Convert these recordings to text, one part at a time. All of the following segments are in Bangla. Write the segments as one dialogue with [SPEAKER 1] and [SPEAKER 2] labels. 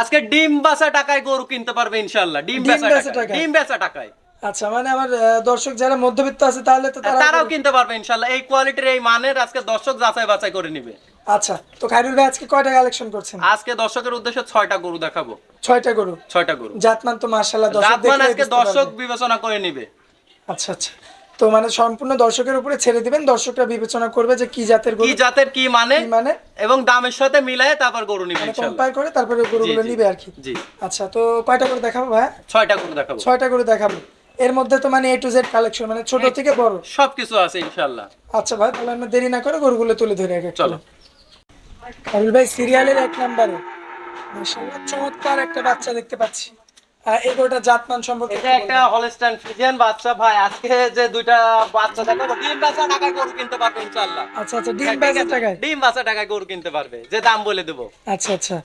[SPEAKER 1] আজকে ডিম বাসা টাকায় গরু কিনতে পারবে ইনশাল্লাহ ডিম বেচা টাকায়? ডিম বেচা টাকায়।
[SPEAKER 2] আচ্ছা মানে আমার দর্শক যারা মধ্যবিত্ত আছে তাহলে তো তারা
[SPEAKER 1] তারাও কিনতে পারবে ইনশাল্লাহ এই কোয়ালিটির এই মানের আজকে দর্শক যাচাই বাছাই করে নিবে।
[SPEAKER 2] আচ্ছা তো খাইরুল ভাই আজকে কয়টা কালেকশন করছেন?
[SPEAKER 1] আজকে দর্শকের উদ্দেশ্যে ছয়টা গরু দেখাবো।
[SPEAKER 2] ছয়টা গরু?
[SPEAKER 1] ছয়টা গরু।
[SPEAKER 2] জাতমান তো মার্শাল্লাহ দর্শক
[SPEAKER 1] আজকে দর্শক বিবেচনা করে নিবে।
[SPEAKER 2] আচ্ছা আচ্ছা। তো মানে সম্পূর্ণ দর্শকের উপরে ছেড়ে দিবেন দর্শকরা বিবেচনা করবে যে কি জাতের গরু
[SPEAKER 1] কি জাতের কি মানে
[SPEAKER 2] মানে
[SPEAKER 1] এবং দামের সাথে মিলায়ে তারপর গরু নিবে
[SPEAKER 2] মানে
[SPEAKER 1] ইনশাল্লাহ।
[SPEAKER 2] কম্পেয়ার করে তারপরে গরুগুলো নিবে আর কি।
[SPEAKER 1] জি।
[SPEAKER 2] আচ্ছা তো কয়টা করে দেখাবো ভাই
[SPEAKER 1] ছয়টা গরু দেখাবো।
[SPEAKER 2] ছয়টা করে দেখাবো। এর মধ্যে তো মানে এ টু জেড কালেকশন মানে ছোট থেকে বড়।
[SPEAKER 1] সবকিছু আছে ইনশাল্লাহ।
[SPEAKER 2] আচ্ছা ভাই তাহলে আমরা দেরি না করে গরুগুলো তুলে ধরে এক
[SPEAKER 1] চলো।
[SPEAKER 2] কাবিল ভাই সিরিয়ালের এক নম্বরে মাশাআল্লাহ চমৎকার একটা বাচ্চা দেখতে পাচ্ছি। এই গরুটা জাতমান সম্পর্কে
[SPEAKER 1] এটা একটা হলস্টাইন ফ্রিজিয়ান বাচ্চা ভাই। আজকে যে দুইটা বাচ্চা দেখাবো ডিম বাচ্চা টাকায় গরু কিনতে পারবে ইনশাল্লাহ
[SPEAKER 2] আচ্ছা আচ্ছা ডিম বেচা টাকায়?
[SPEAKER 1] ডিম বাচ্চা টাকায় গরু কিনতে পারবে যে দাম বলে দেবো।
[SPEAKER 2] আচ্ছা আচ্ছা।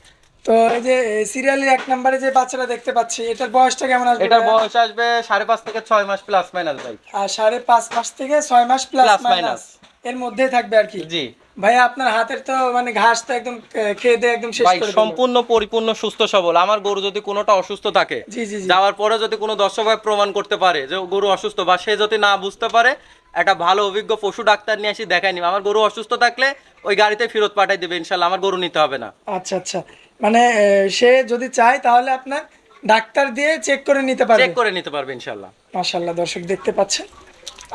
[SPEAKER 2] তো এই যে সিরিয়ালের এক নম্বরে যে বাচ্চাটা দেখতে পাচ্ছি এটার বয়সটা কেমন আসবে
[SPEAKER 1] এটার বয়স আসবে সাড়ে পাঁচ থেকে ছয় মাস প্লাস মাইনাস ভাই।
[SPEAKER 2] আর সাড়ে পাঁচ মাস থেকে ছয় মাস প্লাস মাইনাস এর মধ্যেই থাকবে আর কি?
[SPEAKER 1] জি।
[SPEAKER 2] ভাইয়া আপনার হাতের তো মানে ঘাস তো একদম খেয়ে দিয়ে একদম শেষ করে।
[SPEAKER 1] সম্পূর্ণ পরিপূর্ণ সুস্থ সবল। আমার গরু যদি কোনোটা অসুস্থ থাকে যাওয়ার পরে যদি কোনো দর্শক ভাই প্রমাণ করতে পারে যে গরু অসুস্থ বা সে যদি না বুঝতে পারে একটা ভালো অভিজ্ঞ পশু ডাক্তার নিয়ে এসে দেখাই নিবে। আমার গরু অসুস্থ থাকলে ওই গাড়িতে ফেরত পাঠাই দেবে ইনশাল্লাহ। আমার গরু নিতে হবে না।
[SPEAKER 2] আচ্ছা আচ্ছা। মানে সে যদি চায় তাহলে আপনার ডাক্তার দিয়ে চেক করে নিতে পারবে।
[SPEAKER 1] চেক করে নিতে পারবে ইনশাল্লাহ।
[SPEAKER 2] মাশাআল্লাহ দর্শক দেখতে পাচ্ছেন।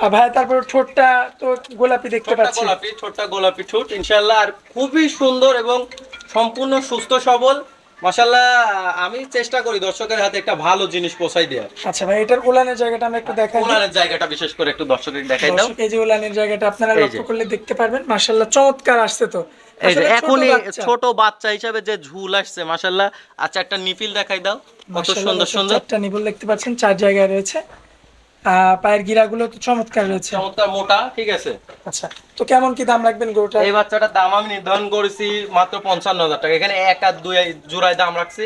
[SPEAKER 2] আর ভাই তারপর ঠোঁটটা তো গোলাপি দেখতে পাচ্ছি।
[SPEAKER 1] গোলাপি ছোট্ট গোলাপি ঠোঁট ইনশাল্লাহ আর খুবই সুন্দর এবং সম্পূর্ণ সুস্থ সবল। মাশাল্লাহ আমি চেষ্টা করি দর্শকের হাতে একটা ভালো জিনিস পৌঁছাই দেওয়ার।
[SPEAKER 2] আচ্ছা ভাই এটার উলানের জায়গাটা আমরা একটু দেখাই দিই।
[SPEAKER 1] উনানের জায়গাটা বিশেষ করে একটু দর্শকের দেখাই দাও।
[SPEAKER 2] এই যে উলানের জায়গাটা আপনারা লক্ষ্য করলে দেখতে পারবেন মাশাআল্লাহ চমৎকার আসছে তো।
[SPEAKER 1] এখনই ছোট বাচ্চা হিসাবে যে ঝুল আসছে মাশাল্লাহ আচ্ছা একটা নিপিল দেখাই দাও কত সুন্দর সুন্দর।
[SPEAKER 2] একটা নিবল দেখতে পাচ্ছেন চার জায়গায় রয়েছে। পায়ের গিরাগুলো তো চমৎকার রয়েছে।
[SPEAKER 1] চমৎকার মোটা ঠিক আছে।
[SPEAKER 2] আচ্ছা তো কেমন কি দাম রাখবেন গরুটা
[SPEAKER 1] এই বাচ্চাটার দাম আমি নির্ধারণ করেছি মাত্র পঞ্চান্ন হাজার টাকা। এখানে এক আর দুই জোড়ায় দাম রাখছি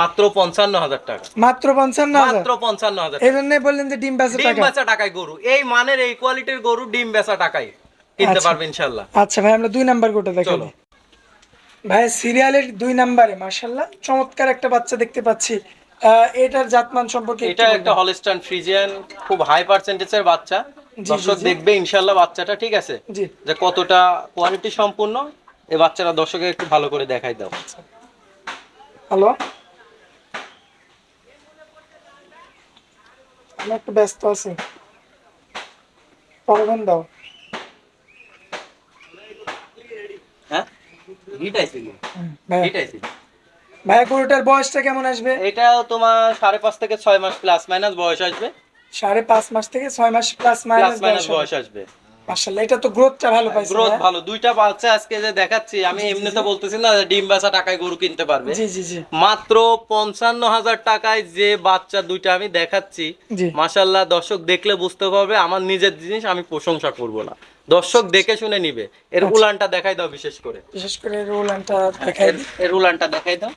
[SPEAKER 1] মাত্র পঞ্চান্ন হাজার টাকা।
[SPEAKER 2] মাত্র পঞ্চান্ন
[SPEAKER 1] মাত্র পঞ্চান্ন হাজার
[SPEAKER 2] এই জন্যই বললেন যে ডিম বেচা
[SPEAKER 1] ডিম বেচা টাকায় গরু। এই মানের এই কোয়ালিটির গরু ডিম বেচা টাকায় কিনতে
[SPEAKER 2] আচ্ছা।
[SPEAKER 1] পারবে ইনশাল্লাহ।
[SPEAKER 2] আচ্ছা ভাই আমরা দুই নাম্বার গোটা দেখাবো। ভাই সিরিয়ালের দুই নাম্বারে মাশাল্লাহ চমৎকার একটা বাচ্চা দেখতে পাচ্ছি। এটার জাতমান সম্পর্কে
[SPEAKER 1] এটা একটা হলিস্টান ফ্রিজিয়ান খুব হাই পার্সেন্টেজের বাচ্চা। দর্শক দেখবে ইনশাল্লাহ বাচ্চাটা ঠিক আছে? যে কতটা কোয়ালিটি সম্পূর্ণ এই বাচ্চারা দর্শকে একটু ভালো করে দেখাই দাও।
[SPEAKER 2] হ্যালো আমি একটু ব্যস্ত আছি। পরবেন দাও।
[SPEAKER 1] হ্যাঁ? হিট আইছে
[SPEAKER 2] হুম, ভাইয়া
[SPEAKER 1] হিট আইছে
[SPEAKER 2] ভাইয়া গরুটার বয়সটা কেমন আসবে?
[SPEAKER 1] এটাও তোমার সাড়ে পাঁচ থেকে ছয় মাস প্লাস মাইনাস বয়স আসবে।
[SPEAKER 2] সাড়ে পাঁচ মাস থেকে ছয় মাস প্লাস মাইনাস
[SPEAKER 1] বয়স আসবে।
[SPEAKER 2] মাশাল্লাহ এটা তো গ্রোথটা ভালো পাইছে
[SPEAKER 1] গ্রোথ ভালো। দুইটা বাচ্চা আজকে যে দেখাচ্ছি আমি এমনিতে বলতেছি না ডিম বাচ্চা টাকায় গরু কিনতে পারবে।
[SPEAKER 2] জি জি জি।
[SPEAKER 1] মাত্র পঞ্চান্ন হাজার টাকায় যে বাচ্চা দুইটা আমি দেখাচ্ছি
[SPEAKER 2] জি।
[SPEAKER 1] মাসাল্লাহ দর্শক দেখলে বুঝতে পারবে আমার নিজের জিনিস আমি প্রশংসা করব না। দর্শক দেখে শুনে নিবে। এর
[SPEAKER 2] আচ্ছা।
[SPEAKER 1] উলানটা দেখাই দাও বিশেষ করে।
[SPEAKER 2] বিশেষ করে রোলানটা দেখাই
[SPEAKER 1] এর- এর উলানটা দেখাই দাও।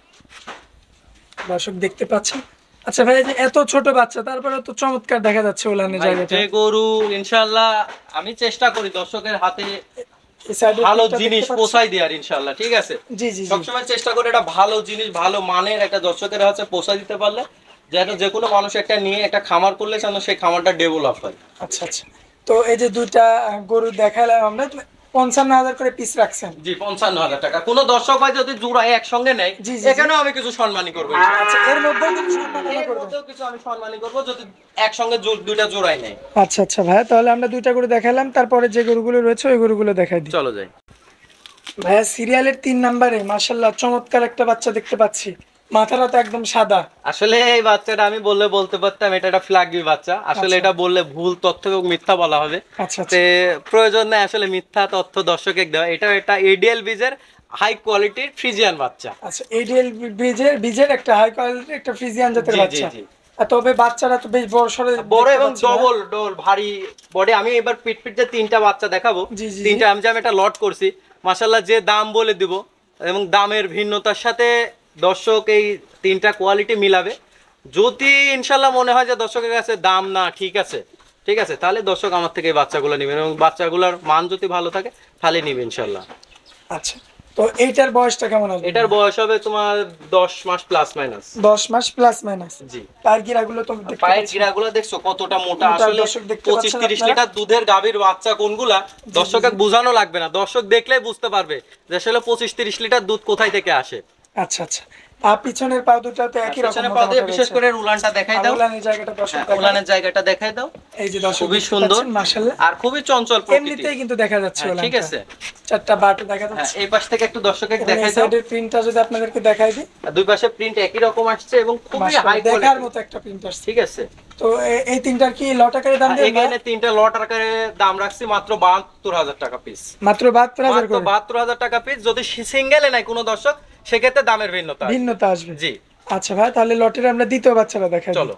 [SPEAKER 2] দর্শক দেখতে পাচ্ছেন। আচ্ছা ভাই এত ছোট বাচ্চা তারপরে তো চমৎকার দেখা যাচ্ছে ওলানের জায়গাটা।
[SPEAKER 1] যে গরু ইনশাল্লাহ আমি চেষ্টা করি দর্শকের হাতে ভালো জিনিস? পৌঁছাই দেওয়ার ইনশাল্লাহ ঠিক আছে?
[SPEAKER 2] জি জি
[SPEAKER 1] সবসময় চেষ্টা করে একটা ভালো জিনিস ভালো মানের একটা দর্শকের হাতে পৌঁছাই দিতে পারলে যেন যে কোনো মানুষ একটা নিয়ে একটা খামার করলে যেন সেই খামারটা ডেভেলপ হয়।
[SPEAKER 2] আচ্ছা আচ্ছা। তো এই যে দুইটা গরু দেখালাম আমরা পঞ্চান্ন হাজার করে পিস রাখছেন।
[SPEAKER 1] জি পঞ্চান্ন হাজার টাকা। কোনো দর্শক ভাই যদি জোড়ায় একসঙ্গে নেয়। এখানেও আমি কিছু সম্মানী করব।
[SPEAKER 2] আচ্ছা এর মধ্যেও
[SPEAKER 1] কিছু আমি সম্মানী করব যদি একসঙ্গে দুইটা জোড়াই নেয়।
[SPEAKER 2] আচ্ছা আচ্ছা ভাইয়া তাহলে আমরা দুইটা গরু দেখালাম তারপরে যে গরুগুলো রয়েছে ওই গরুগুলো দেখাই দিই।
[SPEAKER 1] চলো যাই।
[SPEAKER 2] ভাইয়া সিরিয়ালের তিন নাম্বারে মাশাল্লাহ চমৎকার একটা বাচ্চা দেখতে পাচ্ছি। মাথাটা তো একদম সাদা।
[SPEAKER 1] আসলে এই বাচ্চাটা আমি বললে বলতে পারতাম এটা একটা ফ্ল্যাগবি বাচ্চা। আসলে
[SPEAKER 2] আচ্ছা।
[SPEAKER 1] এটা বললে ভুল তথ্য এবং মিথ্যা বলা হবে।
[SPEAKER 2] আচ্ছা আচ্ছা।
[SPEAKER 1] তে প্রয়োজন নেই আসলে মিথ্যা তথ্য দর্শকে দেওয়া। এটা এটা এডিএল বীজের হাই কোয়ালিটির ফ্রিজিয়ান বাচ্চা।
[SPEAKER 2] আচ্ছা এডিএল ব্রিজের বীজের একটা হাই কোয়ালিটির একটা ফ্রিজিয়ান জাতের বাচ্চা। তবে বাচ্চারা তো বেশ বড় সড়ো
[SPEAKER 1] বড় এবং? ডবল ডবল ভারী বডি আমি এবার পিট পিট যে তিনটা বাচ্চা দেখাবো। তিনটা আমি যে আমি একটা লট করছি। মাসাল্লাহ যে দাম বলে দিব এবং দামের ভিন্নতার সাথে দর্শক এই তিনটা কোয়ালিটি মিলাবে। যদি ইনশাল্লাহ মনে হয় যে দর্শকের কাছে দাম না ঠিক আছে ঠিক আছে তাহলে দর্শক আমার থেকে এই বাচ্চাগুলো নেবেন এবং বাচ্চাগুলোর মান যদি ভালো থাকে তাহলে নিবে ইনশাল্লাহ।
[SPEAKER 2] আচ্ছা তো এইটার বয়সটা কেমন আসবে
[SPEAKER 1] এটার বয়স হবে তোমার দশ মাস প্লাস মাইনাস
[SPEAKER 2] দশ মাস প্লাস মাইনাস
[SPEAKER 1] জি।
[SPEAKER 2] পায়ের গিরাগুলো তো
[SPEAKER 1] পায়ের। গিরাগুলো দেখছ? কতটা মোটা? আসলে
[SPEAKER 2] দর্শক দেখতে
[SPEAKER 1] পঁচিশ
[SPEAKER 2] পাচ্ছেন
[SPEAKER 1] তিরিশ
[SPEAKER 2] আপনারা?
[SPEAKER 1] লিটার দুধের গাভীর বাচ্চা কোনগুলা? দর্শকের বোঝানো লাগবে না। দর্শক দেখলেই বুঝতে পারবে যে আসলে পঁচিশ তিরিশ লিটার দুধ কোথায় থেকে আসে।
[SPEAKER 2] আচ্ছা আচ্ছা। পিছনের পা দুটাতে একই রকম
[SPEAKER 1] পা দিয়ে বিশেষ করে উলানটা দেখাই দাও।
[SPEAKER 2] উলানের জায়গাটা দর্শক
[SPEAKER 1] হ্যাঁ, উলানের জায়গাটা দেখাই দাও।
[SPEAKER 2] এই যে দর্শক
[SPEAKER 1] খুবই সুন্দর।
[SPEAKER 2] মাশাআল্লাহ।
[SPEAKER 1] আর খুবই চঞ্চল প্রকৃতি।
[SPEAKER 2] এমনিতেই কিন্তু দেখা যাচ্ছে
[SPEAKER 1] হ্যাঁ, ঠিক আছে।
[SPEAKER 2] চারটা বাট দেখা
[SPEAKER 1] হ্যাঁ,
[SPEAKER 2] যাচ্ছে।
[SPEAKER 1] এই পাশ থেকে একটু
[SPEAKER 2] এই
[SPEAKER 1] দেখাই দাও।
[SPEAKER 2] সাইডের প্রিন্টটা যদি আপনাদেরকে দেখাই দিই।
[SPEAKER 1] দুই পাশে প্রিন্ট একই রকম আসছে এবং খুবই হাই
[SPEAKER 2] দেখার মতো একটা প্রিন্ট আসছে।
[SPEAKER 1] ঠিক আছে।
[SPEAKER 2] তো এই তিনটার কি লট আকারে দাম দেবেন
[SPEAKER 1] এখানে তিনটা লট আকারে দাম রাখছি মাত্র বাহাত্তর হাজার টাকা পিস
[SPEAKER 2] মাত্র বাহাত্তর হাজার
[SPEAKER 1] মাত্র
[SPEAKER 2] করে।
[SPEAKER 1] বাহাত্তর হাজার টাকা পিস যদি সিঙ্গেলে নাই কোনো দর্শক সেক্ষেত্রে দামের ভিন্নতা
[SPEAKER 2] ভিন্নতা আসবে।
[SPEAKER 1] জি।
[SPEAKER 2] আচ্ছা ভাই তাহলে লটের আমরা দ্বিতীয় বাচ্চাটা দেখাই দিই।
[SPEAKER 1] চলো।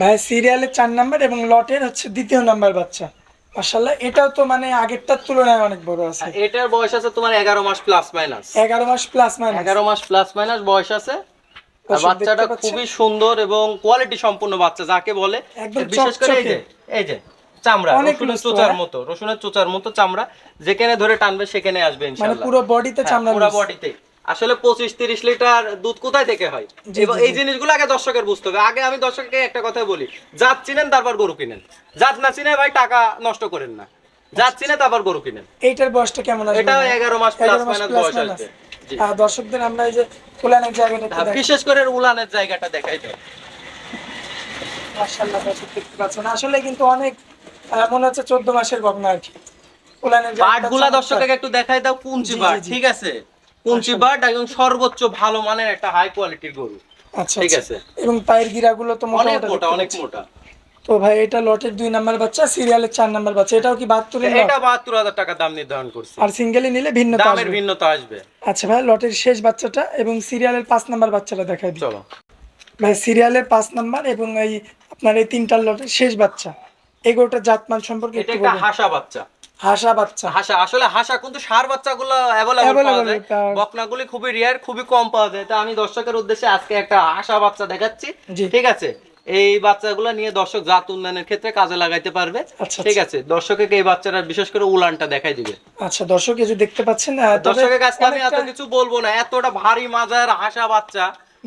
[SPEAKER 2] ভাই সিরিয়ালের চার নাম্বার এবং লটের হচ্ছে দ্বিতীয় নাম্বার বাচ্চা। মাশাল্লাহ এটাও তো মানে আগেরটার তুলনায় অনেক বড় আছে।
[SPEAKER 1] এটার বয়স আছে তোমার এগারো মাস প্লাস মাইনাস
[SPEAKER 2] এগারো মাস প্লাস মাইনাস
[SPEAKER 1] এগারো মাস প্লাস মাইনাস বয়স আছে। আর বাচ্চাটা খুবই সুন্দর এবং কোয়ালিটি সম্পূর্ণ বাচ্চা যাকে বলে বিশেষ করে এই যে এই যে চামড়া রসুনের চোচার? মতো রসুনের চোচার মতো চামড়া যেখানে ধরে টানবে সেখানে আসবে
[SPEAKER 2] মানে
[SPEAKER 1] ইনশাআল্লাহ।
[SPEAKER 2] পুরো বডিতে
[SPEAKER 1] হ্যাঁ,
[SPEAKER 2] চামড়া
[SPEAKER 1] পুরো বডিতে আসলে পঁচিশ তিরিশ লিটার দুধ কোথায় থেকে হয়? এবং এই জিনিসগুলো আগে দর্শকের বুঝতে হবে। আগে আমি দর্শককে একটা কথা বলি জাত চিনেন তারপর গরু কিনেন। জাত না চিনে ভাই টাকা নষ্ট করেন না। জাত চিনে তারপর গরু কিনেন।
[SPEAKER 2] এইটার বয়সটা কেমন আসবে? ভাই?
[SPEAKER 1] এগারো মাস প্লাস মাইনাস বয়স।
[SPEAKER 2] আর দর্শকদের আমরা এই যে ফুলানের জায়গাটা
[SPEAKER 1] হ্যাঁ, বিশেষ করে উলানের জায়গাটা দেখাই দাও
[SPEAKER 2] মাশাআল্লাহ দর্শক দেখতে পাচ্ছেন। আসলে কিন্তু অনেক মনে হচ্ছে চোদ্দ মাসের গহনা আর কি। ফুলানের
[SPEAKER 1] বাট
[SPEAKER 2] জায়গাটা
[SPEAKER 1] গুলা দর্শককে একটু দেখাই দাও
[SPEAKER 2] জি।
[SPEAKER 1] ঠিক আছে? কুঞ্চি বাট একদম সর্বোচ্চ ভালো মানের একটা হাই কোয়ালিটির গরু।
[SPEAKER 2] আচ্ছা
[SPEAKER 1] ঠিক
[SPEAKER 2] আচ্ছা।
[SPEAKER 1] আছে।
[SPEAKER 2] এবং পায়ের গিরাগুলো তো
[SPEAKER 1] অনেক
[SPEAKER 2] মোটা
[SPEAKER 1] অনেক মোটা।
[SPEAKER 2] তো ভাই এটা লটের দুই নাম্বার বাচ্চা সিরিয়ালের চার নাম্বার বাচ্চা। এটাও কি বাহাত্তরের
[SPEAKER 1] এটা বাহাত্তর হাজার টাকা দাম নির্ধারণ করছে।
[SPEAKER 2] আর সিঙ্গেলি নিলে ভিন্ন
[SPEAKER 1] দামের ভিন্নতা আসবে।
[SPEAKER 2] আচ্ছা ভাই লটের শেষ বাচ্চাটা এবং সিরিয়ালের পাঁচ নাম্বার বাচ্চাটা দেখাই দিই।
[SPEAKER 1] চলো।
[SPEAKER 2] ভাই সিরিয়ালের পাঁচ নাম্বার এবং এই আপনার এই তিনটার লটের শেষ বাচ্চা। এগোটা জাতমান সম্পর্কে
[SPEAKER 1] এটা
[SPEAKER 2] একটা
[SPEAKER 1] হাসা বাচ্চা।
[SPEAKER 2] হাসা বাচ্চা।
[SPEAKER 1] হাসা আসলে হাসা কিন্তু সার বাচ্চাগুলো অ্যাভেলেবল পাওয়া যায়। বকনাগুলি খুবই রেয়ার খুবই কম পাওয়া যায়। তো আমি দর্শকের উদ্দেশ্যে আজকে একটা হাসা বাচ্চা দেখাচ্ছি। ঠিক আছে? এই বাচ্চাগুলো নিয়ে দর্শক জাত উন্নয়নের ক্ষেত্রে কাজে লাগাইতে পারবে।
[SPEAKER 2] আচ্ছা,
[SPEAKER 1] ঠিক আছে? দর্শককে এই বিশেষ করে উলানটা দেখাই দিবে।
[SPEAKER 2] আচ্ছা দর্শক এই যে দেখতে পাচ্ছেন
[SPEAKER 1] দর্শকের কাছে আমি এত কিছু বলব না। এতটা ভারী মাজার হাসা বাচ্চা।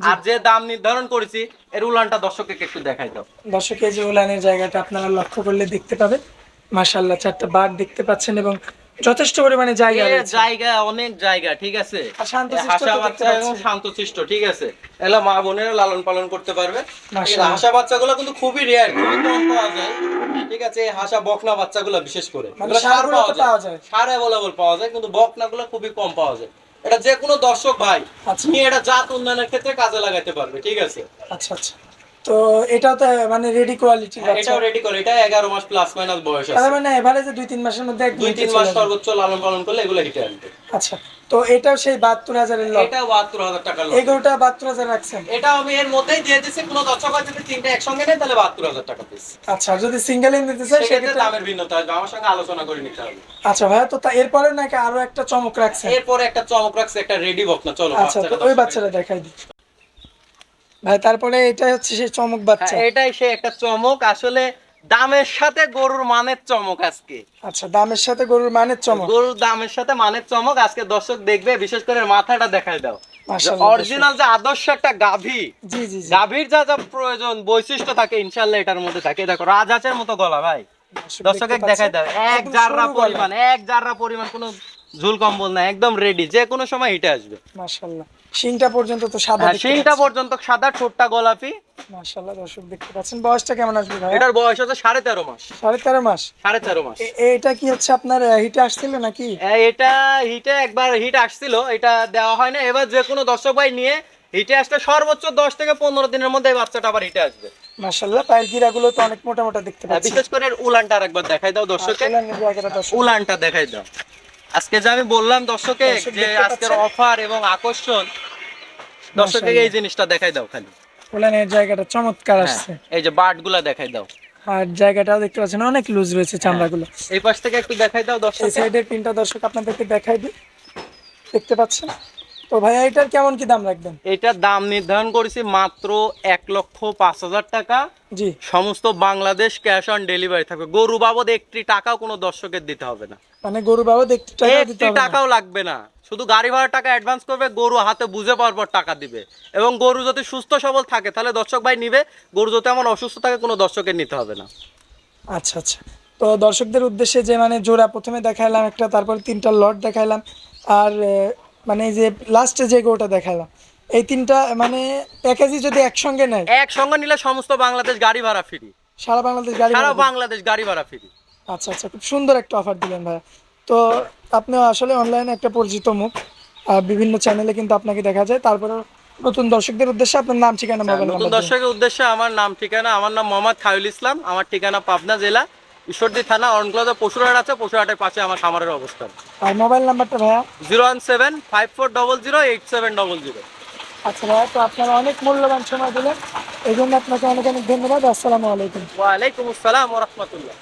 [SPEAKER 1] আর যে দাম নির্ধারণ করেছি এর উলানটা দর্শককে একটু দেখাই দাও।
[SPEAKER 2] দর্শক এই যে উলানের জায়গাটা আপনারা লক্ষ্য করলে দেখতে পাবেন। মাশাল্লাহ চারটা বাঘ দেখতে পাচ্ছেন এবং যথেষ্ট পরিমাণে জায়গা
[SPEAKER 1] জায়গা অনেক জায়গা ঠিক আছে? হাসা বাচ্চা এবং
[SPEAKER 2] পাচ্ছি।
[SPEAKER 1] শান্তশিষ্ট ঠিক আছে? এলা মা বোনেরা লালন পালন করতে পারবে। হাসা বাচ্চাগুলো কিন্তু খুবই রেয়ার খুবই কম পাওয়া যায়। ঠিক আছে এই হাসা বকনা বাচ্চাগুলো বিশেষ করে।
[SPEAKER 2] মানে
[SPEAKER 1] সার
[SPEAKER 2] পাওয়া যায়।
[SPEAKER 1] সার অ্যাভেলেবল পাওয়া যায় কিন্তু বকনাগুলো খুবই কম পাওয়া যায়। এটা যে কোনো দর্শক ভাই
[SPEAKER 2] আচ্ছা।
[SPEAKER 1] নিয়ে এটা জাত উন্নয়নের ক্ষেত্রে কাজে লাগাতে পারবে ঠিক আছে?
[SPEAKER 2] আচ্ছা আচ্ছা। তো এটাও তো মানে রেডি কোয়ালিটি
[SPEAKER 1] হ্যাঁ, এটাও রেডি করে এটা এগারো মাস প্লাস মাইনাস বয়স
[SPEAKER 2] তার
[SPEAKER 1] আছে
[SPEAKER 2] মানে এভারেজে দুই তিন মাসের মধ্যে একদম
[SPEAKER 1] দুই
[SPEAKER 2] হিটে
[SPEAKER 1] তিন
[SPEAKER 2] চলে
[SPEAKER 1] মাস সর্বোচ্চ লালন পালন করলে এগুলো হিটে আসবে।
[SPEAKER 2] আচ্ছা তো এটাও সেই বাহাত্তর হাজারের লট
[SPEAKER 1] এটা বাহাত্তর হাজার টাকা লোক
[SPEAKER 2] এগারোটা বাহাত্তর হাজার রাখছেন?
[SPEAKER 1] এটা আমি এর মধ্যেই দিয়ে দিচ্ছি কোনো দর্শক হয় যদি তিনটা একসঙ্গে নেয় তাহলে বাহাত্তর হাজার টাকা পিস
[SPEAKER 2] আচ্ছা আর যদি সিঙ্গেল চাই
[SPEAKER 1] সেক্ষেত্রে
[SPEAKER 2] সেক্ষেত্রে
[SPEAKER 1] দামের ভিন্নতা আসবে আমার সঙ্গে আলোচনা করে নিতে হবে।
[SPEAKER 2] আচ্ছা ভাইয়া তো এরপরে নাকি আরও একটা চমক রাখছেন?
[SPEAKER 1] এরপরে একটা চমক রাখছে একটা রেডি বকনা চলো
[SPEAKER 2] আচ্ছা ওই বাচ্চাটা দেখাই দিই। ভাই তারপরে এটা হচ্ছে সেই চমক বাচ্চা।
[SPEAKER 1] হ্যাঁ, এটাই সে একটা চমক। আসলে দামের সাথে গরুর মানের চমক আজকে।
[SPEAKER 2] আচ্ছা দামের সাথে গরুর মানের চমক।
[SPEAKER 1] গরুর দামের সাথে মানের চমক। আজকে দর্শক দেখবে বিশেষ করে মাথাটা দেখায় দাও। অরিজিনাল যে আদর্শ একটা গাভী।
[SPEAKER 2] জি জি জি।
[SPEAKER 1] গাভীর যা যা প্রয়োজন বৈশিষ্ট্য থাকে ইনশাল্লাহ এটার মধ্যে থাকে। দেখো রাজহাঁসের মতো গলা ভাই।
[SPEAKER 2] দর্শক
[SPEAKER 1] দেখাই দাও। এক জাররা পরিমাণ এক জাররা পরিমাণ কোনো ঝুল কম্বল না একদম রেডি যে কোনো সময় হিটে আসবে।
[SPEAKER 2] মাশাআল্লাহ। শিংটা পর্যন্ত তো সাদা
[SPEAKER 1] হ্যাঁ শিংটা পর্যন্ত সাদা ঠোঁটটা গোলাপি।
[SPEAKER 2] মাশাআল্লাহ দর্শক দেখতে পাচ্ছেন। বয়সটা কেমন আসবে ভাই
[SPEAKER 1] এটার বয়স হচ্ছে সাড়ে তেরো মাস।
[SPEAKER 2] সাড়ে তেরো মাস?
[SPEAKER 1] সাড়ে তেরো মাস।
[SPEAKER 2] এটা কি হচ্ছে আপনার হিটে আসছিল নাকি?
[SPEAKER 1] এটা হিটে একবার হিট আসছিল এটা দেওয়া হয় না। এবার যে কোনো দর্শক ভাই নিয়ে হিটে আসলে সর্বোচ্চ দশ থেকে পনেরো দিনের মধ্যে এই বাচ্চাটা আবার হিটে আসবে।
[SPEAKER 2] মাশাআল্লাহ পায়ের গিরাগুলো তো অনেক মোটা মোটা দেখতে
[SPEAKER 1] হ্যাঁ,
[SPEAKER 2] পাচ্ছি।
[SPEAKER 1] বিশেষ করে উলানটা আরেকবার দেখাই দাও
[SPEAKER 2] জায়গাটা দর্শক।
[SPEAKER 1] উলানটা দেখাই দাও। আজকে যে আমি বললাম দর্শকে যে আজকের অফার এবং আকর্ষণ দর্শকে এই জিনিসটা দেখাই দাও খালি।
[SPEAKER 2] উলানের জায়গাটা চমৎকার
[SPEAKER 1] হ্যাঁ,
[SPEAKER 2] আসছে।
[SPEAKER 1] এই যে বাটগুলা দেখাই দাও।
[SPEAKER 2] আর জায়গাটাও দেখতে পাচ্ছেন অনেক লুজ রয়েছে চামড়াগুলো।
[SPEAKER 1] এই পাশ থেকে একটু দেখাই দাও
[SPEAKER 2] এই
[SPEAKER 1] দর্শক
[SPEAKER 2] সাইডের পিনটা দর্শক আপনাদেরকে দেখাই দিই। দেখতে পাচ্ছেন? তো ভাইয়া এটার কেমন কি দাম রাখবেন?
[SPEAKER 1] এটার দাম নির্ধারণ করেছি মাত্র এক লক্ষ পাঁচ হাজার টাকা।
[SPEAKER 2] জি।
[SPEAKER 1] সমস্ত বাংলাদেশ ক্যাশ অন ডেলিভারি থাকবে। গরু বাবদ একটি টাকাও কোনো দর্শকের দিতে হবে না।
[SPEAKER 2] মানে গরু বাবদ একটু টাকা দিতে
[SPEAKER 1] একটি
[SPEAKER 2] হবে
[SPEAKER 1] টাকাও লাগবে না। শুধু গাড়ি ভাড়া টাকা অ্যাডভান্স করবে গরু হাতে বুঝে পাওয়ার পর টাকা দিবে। এবং গরু যদি সুস্থ সবল থাকে তাহলে দর্শক ভাই নিবে। গরু যদি এমন অসুস্থ থাকে কোনো দর্শকের নিতে হবে না।
[SPEAKER 2] আচ্ছা আচ্ছা। তো দর্শকদের উদ্দেশ্যে যে মানে জোড়া প্রথমে দেখাইলাম একটা তারপর তিনটা লট দেখাইলাম। আর মানে যে লাস্টে যে গরুটা দেখাইলাম এই তিনটা মানে প্যাকেজই যদি একসঙ্গে নেয়?
[SPEAKER 1] একসঙ্গে নিলে সমস্ত বাংলাদেশ গাড়ি ভাড়া ফ্রি
[SPEAKER 2] সারা বাংলাদেশ গাড়ি
[SPEAKER 1] সারা বাংলাদেশ গাড়ি ভাড়া ফ্রি
[SPEAKER 2] আচ্ছা আচ্ছা খুব সুন্দর একটা অফার দিলেন ভাইয়া। তো আপনি আসলে অনলাইনে একটা পরিচিত মুখ আর বিভিন্ন চ্যানেলে কিন্তু আপনাকে দেখা যায়। তারপরে নতুন দর্শকদের উদ্দেশ্যে আপনার নাম ঠিকানা মোবাইল
[SPEAKER 1] নতুন
[SPEAKER 2] নাম্বার
[SPEAKER 1] দর্শকের উদ্দেশ্যে আমার নাম ঠিকানা আমার নাম মোহাম্মদ খায়ুল ইসলাম আমার ঠিকানা পাবনা জেলা। ঈশ্বরদী থানা অরণকুলাতে পশুরহাট আছে পশুরহাটের পাশে আমার খামারের অবস্থান।
[SPEAKER 2] আর মোবাইল নাম্বারটা ভাইয়া?
[SPEAKER 1] Zero one seven five four double zero eight seven double zero.
[SPEAKER 2] আচ্ছা ভাইয়া তো আপনারা অনেক মূল্যবান সময় দিলেন। এই জন্য আপনাকে অনেক অনেক ধন্যবাদ। আসসালামু আলাইকুম।
[SPEAKER 1] ওয়ালাইকুম আসসালাম রহমতুল্লাহ।